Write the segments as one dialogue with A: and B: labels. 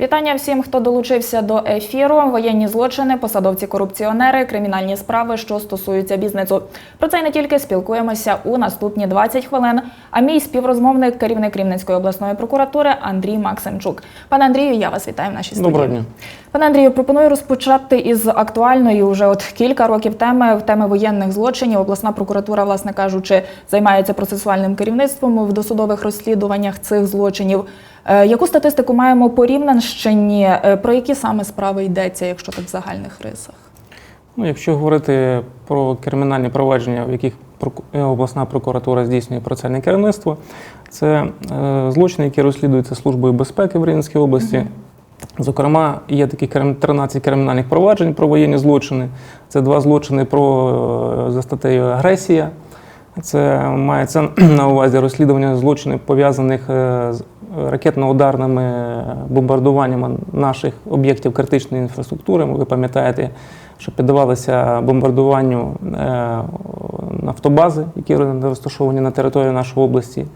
A: Вітання всім, хто долучився до ефіру. Воєнні злочини, посадовці корупціонери, кримінальні справи, що стосуються бізнесу. Про це й не тільки спілкуємося у наступні 20 хвилин. А мій співрозмовник, керівник Рівненської обласної прокуратури Андрій Максимчук. Пане Андрію, я вас вітаю в нашій студії.
B: Доброго дня.
A: Пане Андрію, пропоную розпочати із актуальної вже от кілька років теми в теми воєнних злочинів. Обласна прокуратура, власне кажучи, займається процесуальним керівництвом в досудових розслідуваннях цих злочинів. Е, Яку статистику маємо по Рівненщині? Е, Про які саме справи йдеться, якщо так в загальних рисах?
B: Ну, якщо говорити про кримінальні провадження, в яких е, обласна прокуратура здійснює процесуальне керівництво, це злочини, які розслідуються Службою безпеки в Рівненській області. Зокрема, є такі 13 кримінальних проваджень про воєнні злочини. Це два злочини про е, за статтею агресія. Це мається на увазі розслідування злочинів пов'язаних е, з ракетно-ударними бомбардуваннями наших об'єктів критичної інфраструктури. Ви пам'ятаєте, що піддавалися бомбардуванню е, нафтобази, які розташовані на території нашої області,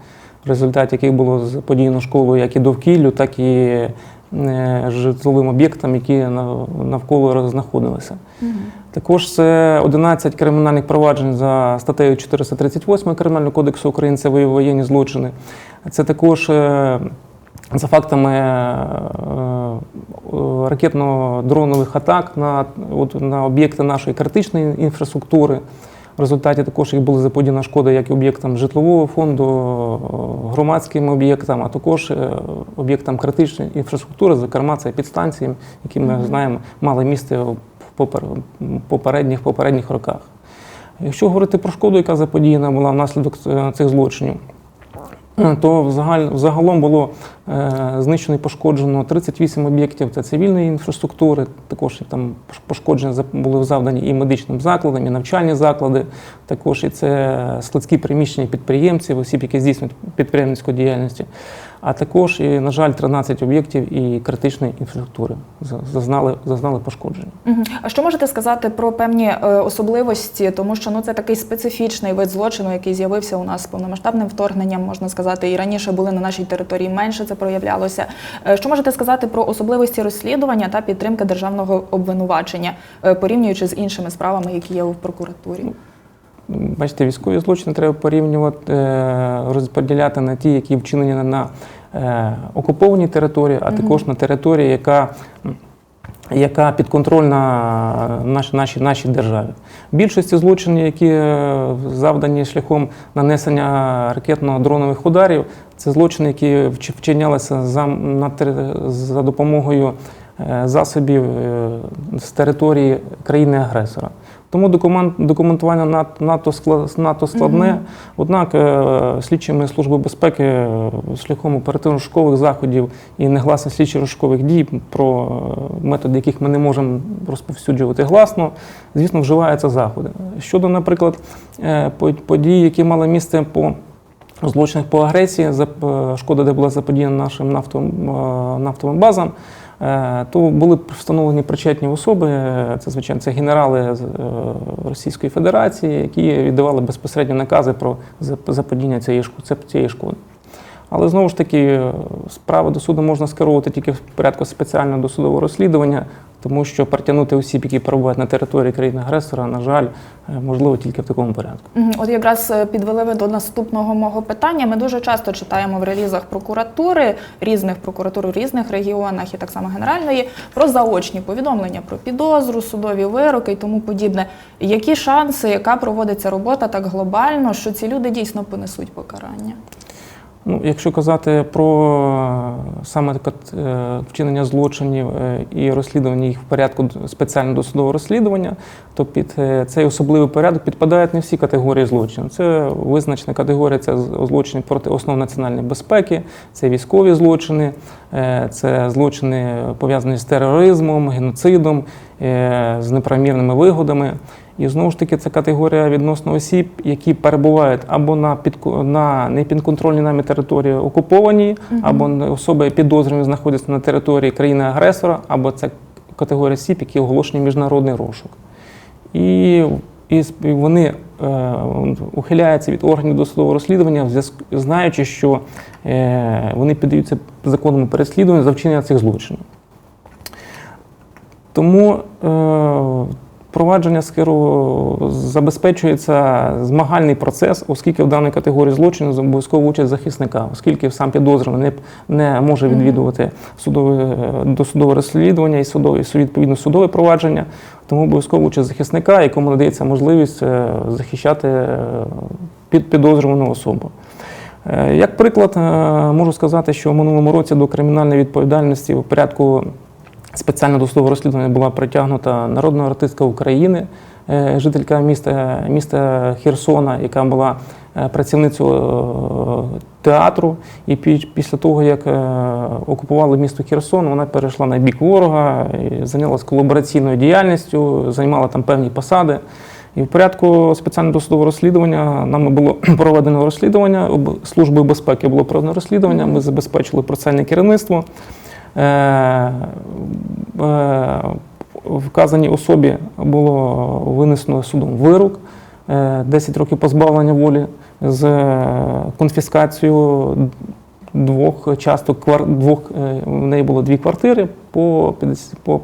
B: в результаті яких було заподіяно школу як і довкіллю, так і е, житловим об'єктам, які навколо знаходилися. Також це 11 кримінальних проваджень за статтею 438 Кримінального кодексу України, це воєнні злочини. Це також е, за фактами е, е, ракетно-дронових атак на, на об'єкти нашої критичної інфраструктури. В результаті також їх були заподіяна шкода як об'єктам житлового фонду, е, громадським об'єктам, а також е, об'єктам критичної інфраструктури, зокрема, це підстанції, які ми знаємо, мали місце в попередніх, попередніх роках. Якщо говорити про шкоду, яка заподіяна була внаслідок е, цих злочинів, то взагалом загалом було е, знищено і пошкоджено 38 об'єктів та цивільної інфраструктури. Також там пошкодження були завдані і медичним закладам, і навчальні заклади. Також і це складські приміщення підприємців, осіб, які здійснюють підприємницьку діяльність. А також, і, на жаль, 13 об'єктів і критичної інфраструктури зазнали, зазнали пошкодження.
A: А що можете сказати про певні е, особливості, тому що ну це такий специфічний вид злочину, який з'явився у нас з повномасштабним вторгненням, можна сказати, і раніше були на нашій території менше це проявлялося. Е, Що можете сказати про особливості розслідування та підтримки державного обвинувачення, е, порівнюючи з іншими справами, які є у прокуратурі?
B: Бачите, військові злочини треба порівнювати, е, розподіляти на ті, які вчинені на- е, окупованій території, а також на території, яка, яка підконтрольна нашій, нашій, нашій державі. Більшості злочинів, які е, завдані шляхом нанесення ракетно-дронових ударів, це злочини, які вчинялися за, на, за допомогою е, засобів е, з території країни-агресора. Тому документ, документування над- надто, складне. Однак е, слідчими Служби безпеки е, шляхом оперативно-шукових заходів і негласних слідчо-розшукових дій, про е, методи, яких ми не можемо розповсюджувати гласно, звісно, вживаються заходи. Щодо, наприклад, по- подій, які мали місце по злочинах по агресії, шкода, де була заподіяна нашим нафтовим, нафтовим базам, то були встановлені причетні особи. е, Це звичайно це генерали е, Російської Федерації, які віддавали безпосередньо накази про заподіння цієї шкоди. Але знову ж таки, е, справи до суду можна скеровувати тільки в порядку спеціального досудового розслідування, тому що притягнути осіб, які перебувають на території країни-агресора, на жаль, е, можливо тільки в такому порядку.
A: От якраз е, підвели ви до наступного мого питання. Ми дуже часто читаємо в релізах прокуратури різних прокуратур у різних регіонах і так само генеральної про заочні повідомлення про підозру, судові вироки і тому подібне. Які шанси, яка проводиться робота так глобально, що ці люди дійсно понесуть покарання?
B: Ну, якщо казати про е, саме е, вчинення злочинів е, і розслідування їх в порядку спеціального досудового розслідування, то під цей особливий порядок підпадають не всі категорії злочинів. Це визначена категорія це злочини проти основ національної безпеки, це військові злочини, це злочини пов'язані з тероризмом, геноцидом, з неправомірними вигодами. І знову ж таки, це категорія відносно осіб, які перебувають або на підко- на непідконтрольній нами території окупованій, або не- особи підозрювані знаходяться на території країни-агресора, або це категорія осіб, які оголошені міжнародний розшук. І, і вони е, ухиляються від органів досудового розслідування, знаючи, що е, вони піддаються законному переслідуванню за вчинення цих злочинів. Тому е, провадження скеру забезпечується змагальний процес, оскільки в даній категорії злочину обов'язково участь захисника, оскільки сам підозрюваний не, не може відвідувати судове, досудове розслідування і судове, і відповідно судове провадження, тому обов'язково участь захисника, якому надається можливість е, захищати е, під підозрювану особу. Е, Як приклад, можу сказати, що в минулому році до кримінальної відповідальності в порядку спеціального досудового розслідування була притягнута народна артистка України, е, жителька міста, міста Херсона, яка була е, працівницею е, театру. І після того, як окупували місто Херсон, вона перейшла на бік ворога, зайнялася колабораційною діяльністю, займала там певні посади. І в порядку спеціального досудового розслідування нами було проведено розслідування, службою безпеки було проведено розслідування, ми забезпечили процесуальне керівництво. Е, е, Вказаній особі було винесено судом вирок, е, 10 років позбавлення волі з е, конфіскацією двох часток двох, е, в неї було дві квартири по 50, по,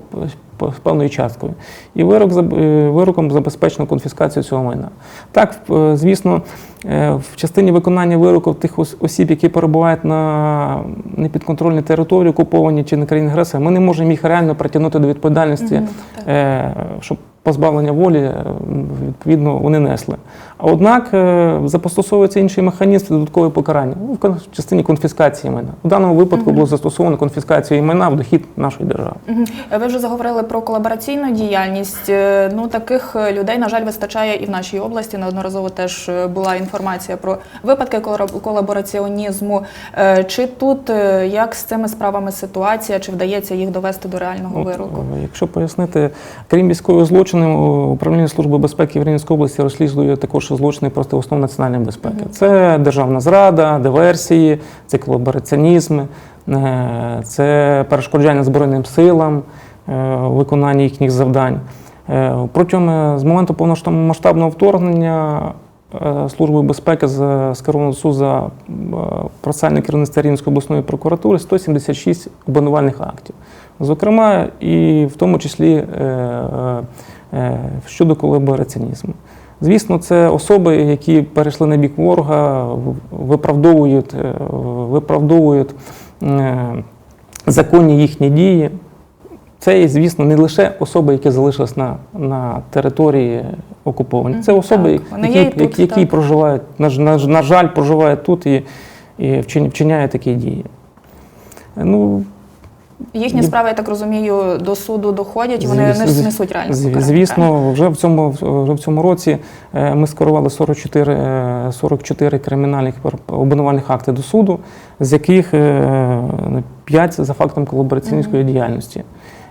B: по, певною часткою. І вирок, е, вироком забезпечено конфіскацію цього майна. Так, е, звісно, е, в частині виконання вироку тих осіб, які перебувають на непідконтрольній території, окуповані чи на країні агресора, ми не можемо їх реально притягнути до відповідальності,
A: так.
B: е, щоб позбавлення волі, е, відповідно, вони несли. Однак е, застосовується інший механізм додаткове покарання ну, в частині конфіскації майна. У даному випадку було застосовано конфіскацію майна в дохід нашої держави.
A: Ви вже заговорили про колабораційну діяльність. Е, Ну таких е, людей, на жаль, вистачає і в нашій області. Неодноразово теж була інформація про випадки колаб- колабораціонізму. Чи тут як з цими справами ситуація, чи вдається їх довести до реального вироку?
B: Якщо пояснити, крім військових злочинів, управління Служби безпеки в Рівненській області розслідує також злочини проти основ національної безпеки. Це державна зрада, диверсії, це колабораціонізм, е, це перешкоджання Збройним силам, е, у виконанні їхніх завдань. Е, Протягом з моменту повномасштабного вторгнення Службою безпеки з- скеровано суду за процесуальне керівництво Рівненської обласної прокуратури 176 обвинувальних актів. Зокрема, і в тому числі щодо колабораціонізму. Звісно, це особи, які перейшли на бік ворога, виправдовують, е, виправдовують е, законні їхні дії. Це, звісно, не лише особи, які залишились на, на території окуповані. Це особи,
A: так.
B: Які,
A: тут,
B: які, які проживають, на, на, на жаль, проживають тут і, і вчиняють такі дії. Ну,
A: Їхні справи, я так розумію, до суду доходять, і вони
B: Звісно,
A: не несуть реально.
B: Звісно, вже в цьому вже в цьому році е, ми скерували 44, е, 44 кримінальних пер- обвинувальних акти до суду, з яких 5 за фактом колабораціоністської діяльності.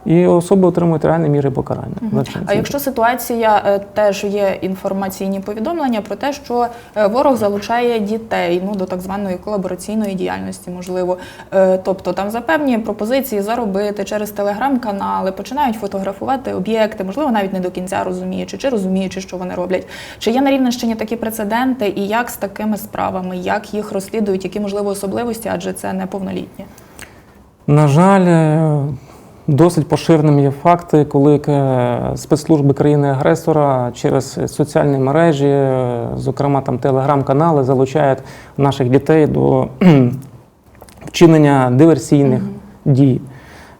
B: І особи отримують реальні міри покарання. цим.
A: А якщо ситуація е, теж є інформаційні повідомлення про те, що е, ворог залучає дітей ну до так званої колабораційної діяльності, можливо, Е, тобто там за певні пропозиції заробити через телеграм-канали, починають фотографувати об'єкти, можливо, навіть не до кінця розуміючи, чи розуміючи, що вони роблять. Чи є на Рівненщині такі прецеденти, і як з такими справами, як їх розслідують, які можливо особливості, адже це неповнолітні?
B: На жаль, досить поширеним є факти, коли е, спецслужби країни-агресора через соціальні мережі, е, зокрема там телеграм-канали, залучають наших дітей до вчинення диверсійних дій,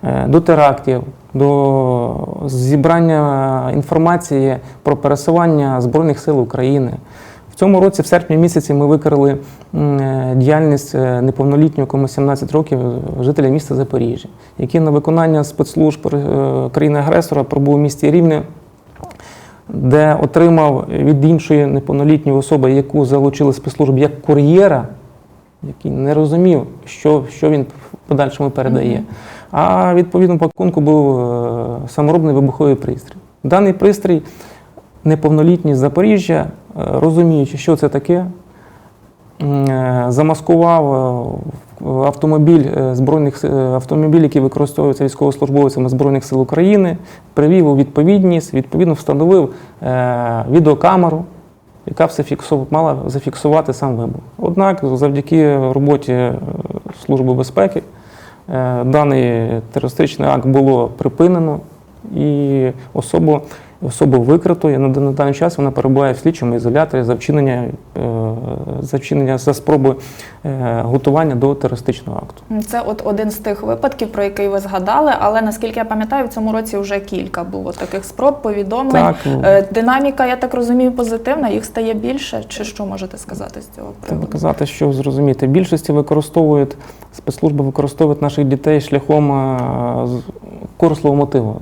B: е, до терактів, до зібрання інформації про пересування Збройних сил України. Цьому році, в серпні місяці, ми викрили е, діяльність е, неповнолітнього, кому 17 років, жителя міста Запоріжжя, який на виконання спецслужб е, країни-агресора пробув у місті Рівне, де отримав від іншої неповнолітньої особи, яку залучили спецслужби як кур'єра, який не розумів, що, що він в подальшому передає. А відповідно пакунку був саморобний вибуховий пристрій. Даний пристрій неповнолітній з Запоріжжя, розуміючи, що це таке, е, замаскував е, автомобіль е, збройних автомобіль, який використовується військовослужбовцями Збройних сил України, привів у відповідність, відповідно встановив відеокамеру, яка все фіксу- мала зафіксувати сам вибух. Однак, завдяки роботі Служби безпеки, даний терористичний акт було припинено І особу, особу викрито, і на, даний час вона перебуває в слідчому ізоляторі за вчинення, е, за вчинення за спробу е, готування до терористичного акту.
A: Це от один з тих випадків, про який ви згадали, але наскільки я пам'ятаю, в цьому році вже кілька було таких спроб, повідомлень.
B: Так,
A: Е, Динаміка, я так розумію, позитивна, їх стає більше. Чи що можете сказати з цього
B: Треба
A: приводу?
B: казати, що зрозуміти. Більшості використовують спецслужби використовують наших дітей шляхом корисливого мотиву,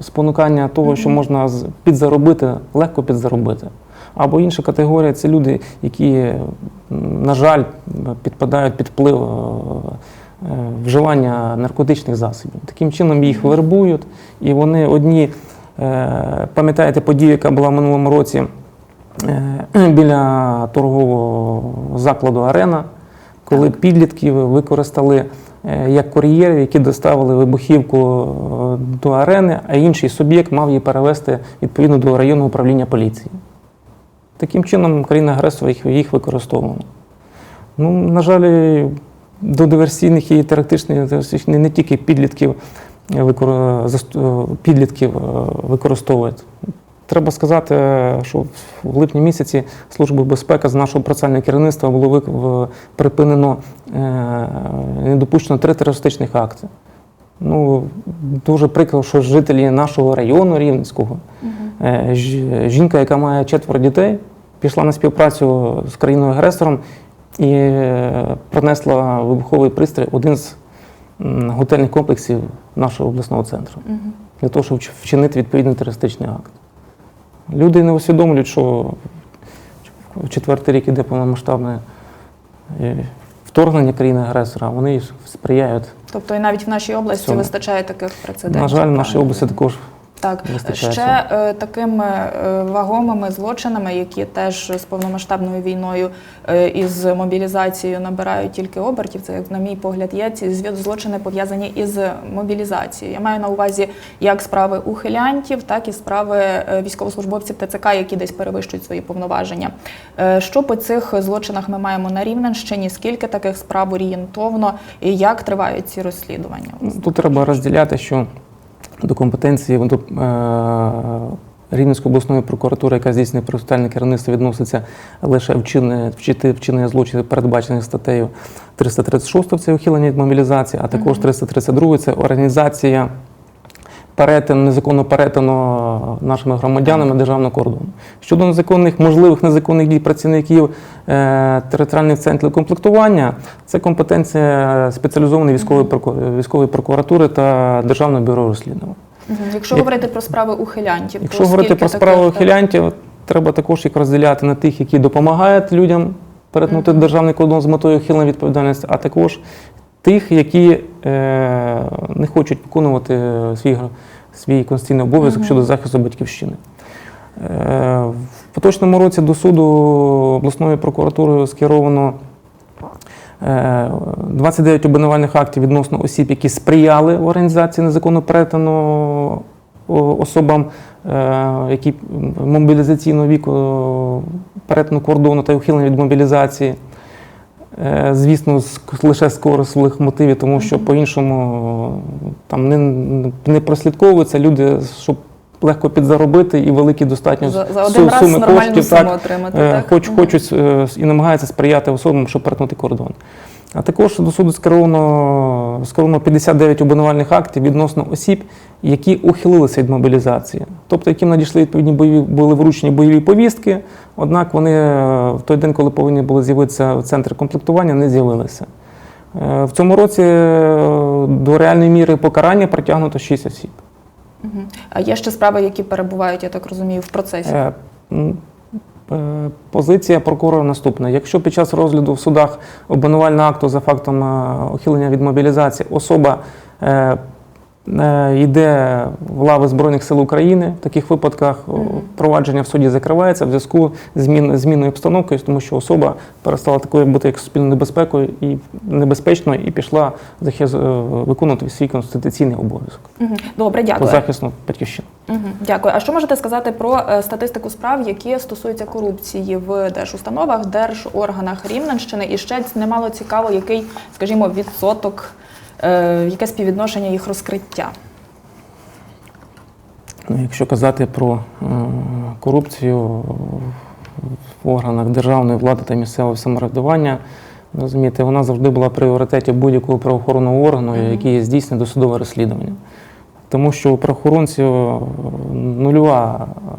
B: спонукання того, що можна підзаробити, легко підзаробити. Або інша категорія це люди, які, на жаль, підпадають під вплив е, вживання наркотичних засобів. Таким чином їх вербують, і вони одні, е, пам'ятаєте подію, яка була в минулому році е, біля торгового закладу Арена, коли підлітків використали як кур'єрів, які доставили вибухівку е, до арени, а інший суб'єкт мав її перевести відповідно до районного управління поліції. Таким чином, країна-агресор їх, їх використовувала. Ну, на жаль, до диверсійних і терактичних не, тільки підлітків, е, е, підлітків е, використовують. Треба сказати, що в липні місяці Служби безпеки з нашого процесуального керівництва було припинено е, недопущено три терористичних акти. Ну, дуже прикро, що жителі нашого району Рівненського, ж- жінка, яка має четверо дітей, пішла на співпрацю з країною-агресором і е, принесла вибуховий пристрій в один з готельних комплексів нашого обласного центру
A: Мгм.
B: для того, щоб вчинити відповідний терористичний акт. Люди не усвідомлюють, що в четвертий рік іде повномасштабне е, вторгнення країни-агресора, вони сприяють.
A: Тобто і навіть в нашій області
B: Цьому.
A: вистачає таких прецедентів.
B: На жаль, в нашій області також
A: Так, ще е, такими е, вагомими злочинами, які теж з повномасштабною війною е, і з мобілізацією набирають тільки обертів. Це, як на мій погляд, є ці злочини пов'язані із мобілізацією. Я маю на увазі як справи ухилянтів, так і справи е, військовослужбовців ТЦК, які десь перевищують свої повноваження. Е, Що по цих злочинах ми маємо на Рівненщині? Скільки таких справ орієнтовно і як тривають ці розслідування?
B: Тут треба розділяти, що до компетенції до, е, Рівненської обласної прокуратури, яка здійснює процесуальне керівництво, відноситься лише вчинення, вчити вчинення злочинів, передбачених статтею 336 це ухилення від мобілізації, а також 332 це організація перетину, незаконного перетину нашими громадянами державного кордону. Щодо незаконних, можливих незаконних дій працівників е, територіальних центрів комплектування, це компетенція спеціалізованої військової, військової прокуратури та Державного бюро розслідувань.
A: Якщо
B: Як-
A: говорити про справи ухилянтів,
B: Якщо
A: то
B: говорити про справи
A: так?
B: ухилянтів, треба також їх розділяти на тих, які допомагають людям перетнути
A: Мгм.
B: державний кордон з метою ухилення відповідальності, а також тих, які е, не хочуть виконувати е, свій, свій конституційний обов'язок щодо захисту батьківщини. Е, в поточному році до суду обласної прокуратури скеровано е, 29 обвинувальних актів відносно осіб, які сприяли в організації незаконно перетину особам, які мобілізаційного віку перетину кордону та ухилення від мобілізації. Е, Звісно, лише з корисливих мотивів, тому що по-іншому е, там не, не прослідковуються люди, щоб легко підзаробити і великі достатньо
A: За, за один
B: суми
A: раз
B: коштів.
A: суму
B: Так,
A: отримати.
B: Е,
A: так?
B: Хоч, хочуть і намагаються сприяти особам, щоб перетнути кордон. А також до суду скеровано, скеровано 59 обвинувальних актів відносно осіб, які ухилилися від мобілізації, тобто яким надійшли відповідні бойові, були вручені бойові повістки, однак вони е, в той день, коли повинні були з'явитися в центрі комплектування, не з'явилися. Е, В цьому році е, до реальної міри покарання притягнуто 6 осіб.
A: А є ще справи, які перебувають, я так розумію, в процесі.
B: Е, Позиція прокурора наступна. Якщо під час розгляду в судах обвинувального акту за фактом е, ухилення від мобілізації особа е, е, йде в лави Збройних сил України, в таких випадках провадження в суді закривається в зв'язку з зміною обстановки, тому що особа перестала такою бути як суспільною небезпекою і небезпечною і пішла захист, е, виконувати свій конституційний обов'язок
A: Добре, дякую.
B: захисту батьківщини.
A: Мгм. Дякую. А що можете сказати про е, статистику справ, які стосуються корупції в держустановах, держорганах Рівненщини? І ще немало цікаво, який, скажімо, відсоток, е, яке співвідношення їх розкриття?
B: Ну, якщо казати про е, корупцію в органах державної влади та місцевого самоврядування, розумієте, вона завжди була в пріоритеті будь-якого правоохоронного органу,
A: Мгм.
B: який здійснює досудове розслідування. Тому що у правоохоронців е, нульова е,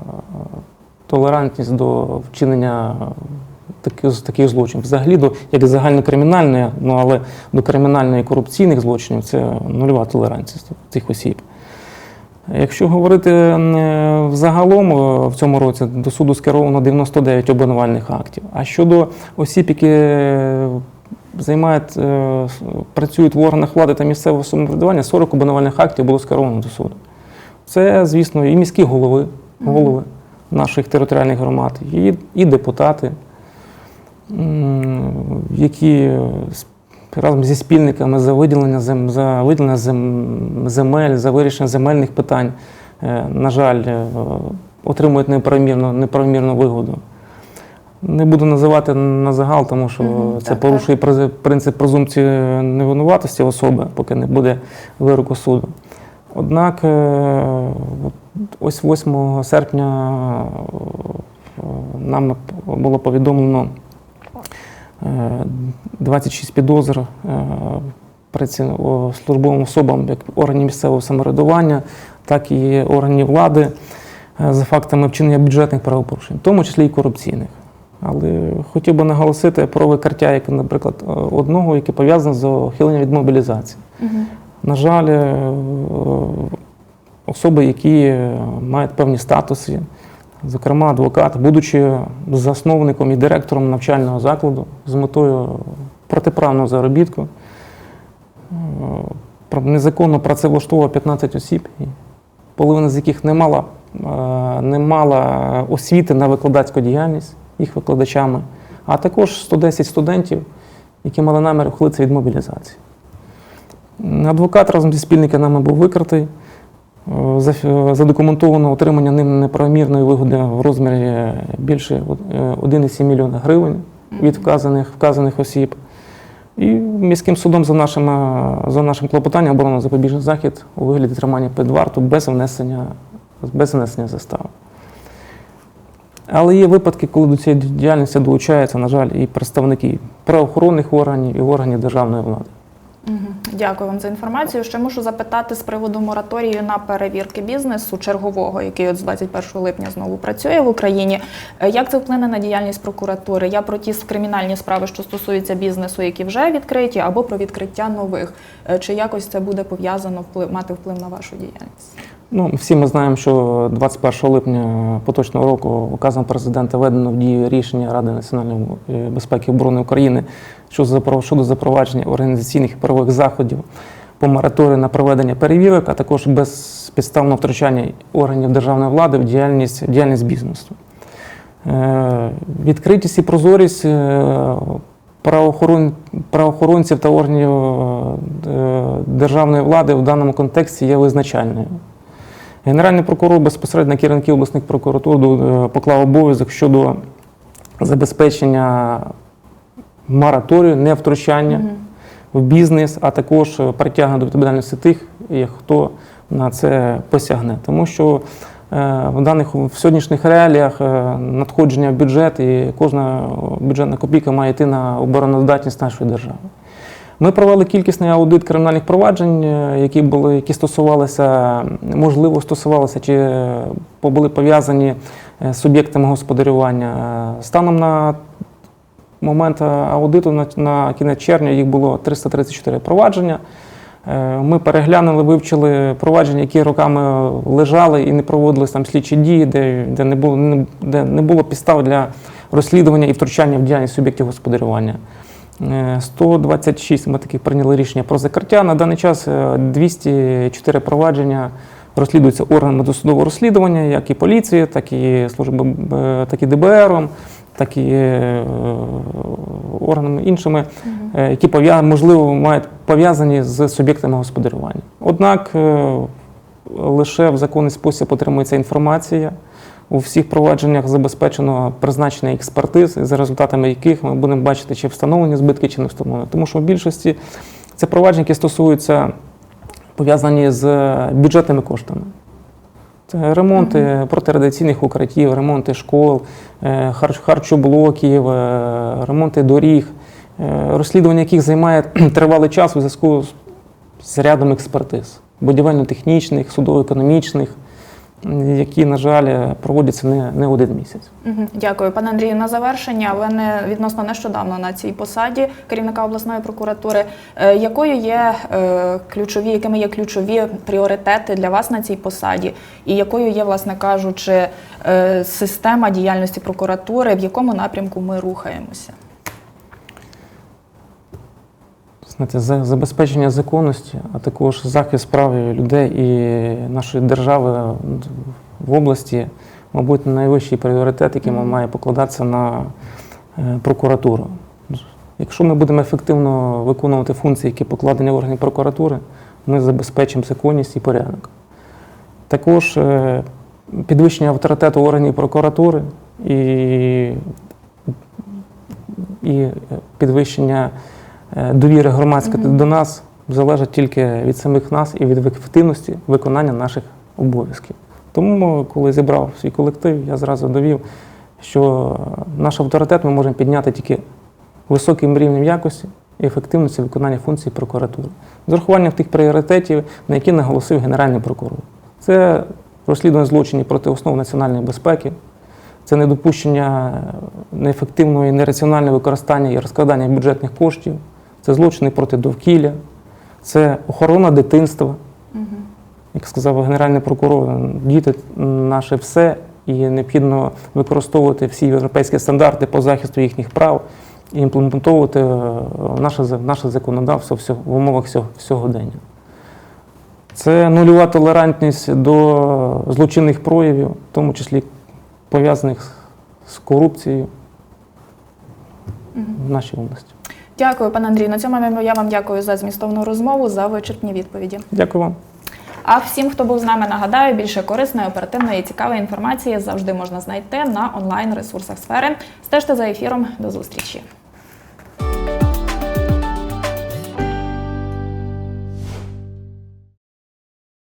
B: толерантність до вчинення таких, таких злочинів. Взагалі до як загальнокримінальної, ну але до кримінальної корупційних злочинів це нульова толерантність цих осіб. Якщо говорити е, взагалом, е, в цьому році до суду скеровано 99 обвинувальних актів. А щодо осіб, які е, займають, працюють в органах влади та місцевого самоврядування, 40 обвинувальних актів було скеровано до суду. Це, звісно, і міські голови, голови наших територіальних громад, і, і депутати, які е, разом зі спільниками за виділення зем, за виділення зем- земель, за вирішення земельних питань, е, на жаль, е, отримують неправомірну, неправомірну вигоду. Не буду називати на загал, тому що
A: Мгм,
B: це
A: так,
B: порушує призи- принцип презумпції невинуватості особи, поки не буде вироку суду. Однак ось 8 серпня нам було повідомлено 26 підозр е, службовим особам як органів місцевого самоврядування, так і органів влади е, за фактами вчинення бюджетних правопорушень, в тому числі і корупційних. Але хотів би наголосити про викриття, як, наприклад, е, одного, яке пов'язане з ухиленням від мобілізації.
A: Мгм.
B: На жаль, е, особи, які е, мають певні статуси, зокрема адвокат, будучи засновником і директором навчального закладу з метою протиправного заробітку, е, незаконно працевлаштовував 15 осіб, половина з яких не мала, е, не мала освіти на викладацьку діяльність їх викладачами, а також 110 студентів, які мали намір ухилитися від мобілізації. Адвокат разом зі спільниками був викритий. Е, за- Задокументовано отримання ним неправомірної вигоди в розмірі більше е, 1,7 мільйона гривень від вказаних, вказаних осіб. І міським судом за нашим, е, за нашим клопотанням обрано запобіжний захід у вигляді тримання під варту без внесення, без внесення застави. Але є випадки, коли до цієї діяльності долучаються, на жаль, і представники правоохоронних органів і органів державної влади.
A: Дякую вам за інформацію. Ще мушу запитати з приводу мораторію на перевірки бізнесу чергового, який от з 21 липня знову працює в Україні. Е, Як це вплине на діяльність прокуратури? Я про ті кримінальні справи, що стосуються бізнесу, які вже відкриті, або про відкриття нових. Е, Чи якось це буде пов'язано вплив мати вплив на вашу діяльність?
B: Ну, всі ми знаємо, що 21 липня поточного року указом президента введено в дію рішення Ради національної е, безпеки і оборони України щодо запро- щодо запровадження організаційних і правових заходів по мораторію на проведення перевірок, а також безпідставного втручання органів державної влади в діяльність, в діяльність бізнесу. Е, Відкритість і прозорість е, правоохорон, правоохоронців та органів державної влади в даному контексті є визначальною. Генеральний прокурор безпосередньо керівників обласних прокуратур е, поклав обов'язок щодо забезпечення мораторію, невтручання
A: Мгм.
B: в бізнес, а також е, притягнення до відповідальності тих, е, хто на це посягне. Тому що в даних в сьогоднішніх реаліях надходження в бюджет і кожна бюджетна копійка має йти на обороноздатність нашої держави. Ми провели кількісний аудит кримінальних проваджень, е, які були, які стосувалися, можливо, стосувалися чи е, були пов'язані е, з суб'єктами господарювання. Станом на момент аудиту на, на кінець червня їх було 334 провадження. Ми переглянули, вивчили провадження, які роками лежали і не проводились там слідчі дії, де, де, не було, де не було підстав для розслідування і втручання в діяльність суб'єктів господарювання. Е, 126 ми таки прийняли рішення про закриття. На даний час е, 204 провадження розслідуються органами досудового розслідування, як і поліції, так і служби, е, так і ДБРом, так і е, органами іншими, е, які можливо мають пов'язані з суб'єктами господарювання. Однак е, лише в законний спосіб отримується інформація. У всіх провадженнях забезпечено призначення експертиз, за результатами яких ми будемо бачити, чи встановлені збитки, чи не встановлені. Тому що в більшості це провадження, які стосуються пов'язані з бюджетними коштами. Це ремонти протирадіаційних укриттів, ремонти школ, е, харчоблоків, е, ремонти доріг, е, розслідування яких займає тривалий час у зв'язку з- рядом експертиз будівельно-технічних, судово-економічних, які, на жаль, проводяться не, не один місяць.
A: Дякую, пане Андрію. На завершення ви не відносно нещодавно на цій посаді керівника обласної прокуратури. Е, Якою є е, ключові, якими є ключові пріоритети для вас на цій посаді, і якою є, власне кажучи, е, система діяльності прокуратури, в якому напрямку ми рухаємося?
B: Знаєте, забезпечення законності, а також захист прав людей і нашої держави в області, мабуть, найвищий пріоритет, який має покладатися на е, прокуратуру. Якщо ми будемо ефективно виконувати функції, які покладені в органі прокуратури, ми забезпечимо законність і порядок. Також е, підвищення авторитету органів прокуратури і, і підвищення довіри громадської до нас залежить тільки від самих нас і від ефективності виконання наших обов'язків. Тому, коли зібрав свій колектив, я зразу довів, що наш авторитет ми можемо підняти тільки високим рівнем якості і ефективності виконання функцій прокуратури. З урахуванням тих пріоритетів, на які наголосив Генеральний прокурор. Це розслідування злочинів проти основ національної безпеки, це недопущення неефективного і нераціонального використання і розкладання бюджетних коштів, це злочини проти довкілля, це охорона дитинства.
A: Мгм.
B: Як сказав генеральний прокурор, діти наше все, і необхідно використовувати всі європейські стандарти по захисту їхніх прав і імплементовувати е, наше, наше законодавство всього- в умовах сьогодення. Це нульова толерантність до злочинних проявів, в тому числі пов'язаних з корупцією в нашій області.
A: Дякую, пане Андрію. На цьому я вам дякую за змістовну розмову, за вичерпні відповіді.
B: Дякую вам.
A: А всім, хто був з нами, нагадаю, більше корисної, оперативної і цікавої інформації завжди можна знайти на онлайн ресурсах сфери. Стежте за ефіром. До зустрічі.